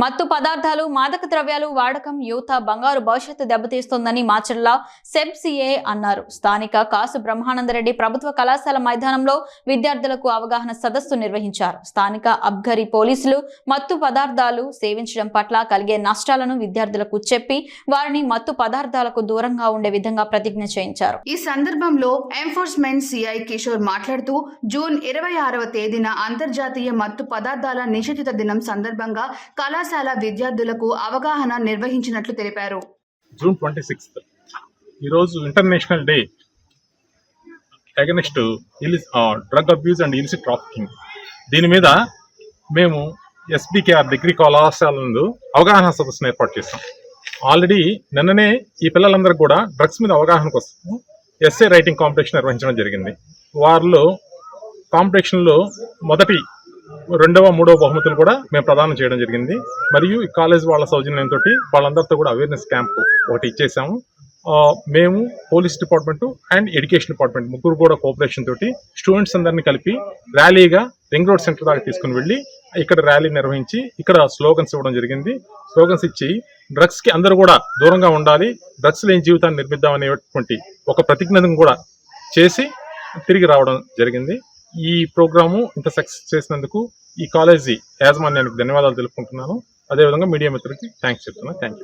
మత్తు పదార్థాలు మాదక ద్రవ్యాలు వాడకం యువత బంగారు భవిష్యత్తు దెబ్బతీస్తోందని మాచర్ల సెబ్ సిఏ అన్నారు. స్థానిక కాసు బ్రహ్మానందరెడ్డి ప్రభుత్వ కళాశాల మైదానంలో విద్యార్థులకు అవగాహన సదస్సు నిర్వహించారు. స్థానిక అబ్గరి పోలీసులు మత్తు పదార్థాలు సేవించడం పట్ల కలిగే నష్టాలను విద్యార్థులకు చెప్పి వారిని మత్తు పదార్థాలకు దూరంగా ఉండే విధంగా ప్రతిజ్ఞ చేయించారు. ఈ సందర్భంలో ఎన్ఫోర్స్మెంట్ సిఐ కిషోర్ మాట్లాడుతూ జూన్ ఇరవై ఆరవ తేదీన అంతర్జాతీయ మత్తు పదార్థాల నిషేధిత దినం సందర్భంగా కళాశాల విద్యార్థులకు అవగాహన నిర్వహించినట్లు తెలిపారు. June twenty sixth. ఈరోజు international day. Against illicit drug abuse and illicit trafficking. దీని మీద మేము ఎస్బికేఆర్ డిగ్రీ కళాశాల నందు అవగాహన సదస్సును ఏర్పాటు చేస్తాం ఆల్రెడీ నిన్ననే ఈ పిల్లలందరికీ కూడా డ్రగ్స్ మీద అవగాహన కోసం ఎస్ఏ రైటింగ్ కాంపిటీషన్ నిర్వహించడం జరిగింది. వారిలో కాంపిటీషన్లో మొదటి రెండవ మూడవ బహుమతులు కూడా మేము ప్రదానం చేయడం జరిగింది. మరియు ఈ కాలేజ్ వాళ్ళ సౌజన్యంతో వాళ్ళందరితో కూడా అవేర్నెస్ క్యాంప్ ఒకటి ఇచ్చేసాము. మేము police department and education department ముగ్గురు కూడా కోఆపరేషన్ తోటి స్టూడెంట్స్ అందరినీ కలిపి ర్యాలీగా రింగ్ రోడ్ సెంటర్ దాకా తీసుకుని వెళ్ళి ఇక్కడ ర్యాలీ నిర్వహించి ఇక్కడ స్లోగన్స్ ఇవ్వడం జరిగింది. స్లోగన్స్ ఇచ్చి డ్రగ్స్కి అందరూ కూడా దూరంగా ఉండాలి డ్రగ్స్ లేని జీవితాన్ని నిర్మిద్దాం అనేటువంటి ఒక ప్రతిజ్ఞను కూడా చేసి తిరిగి రావడం జరిగింది. ఈ ప్రోగ్రాము ఇంత సక్సెస్ చేసినందుకు ఈ కాలేజీ యాజమాన్యానికి ధన్యవాదాలు తెలుపుకుంటున్నాను. అదేవిధంగా మీడియా మిత్రులకి థ్యాంక్స్ చెప్తున్నాను థ్యాంక్ యూ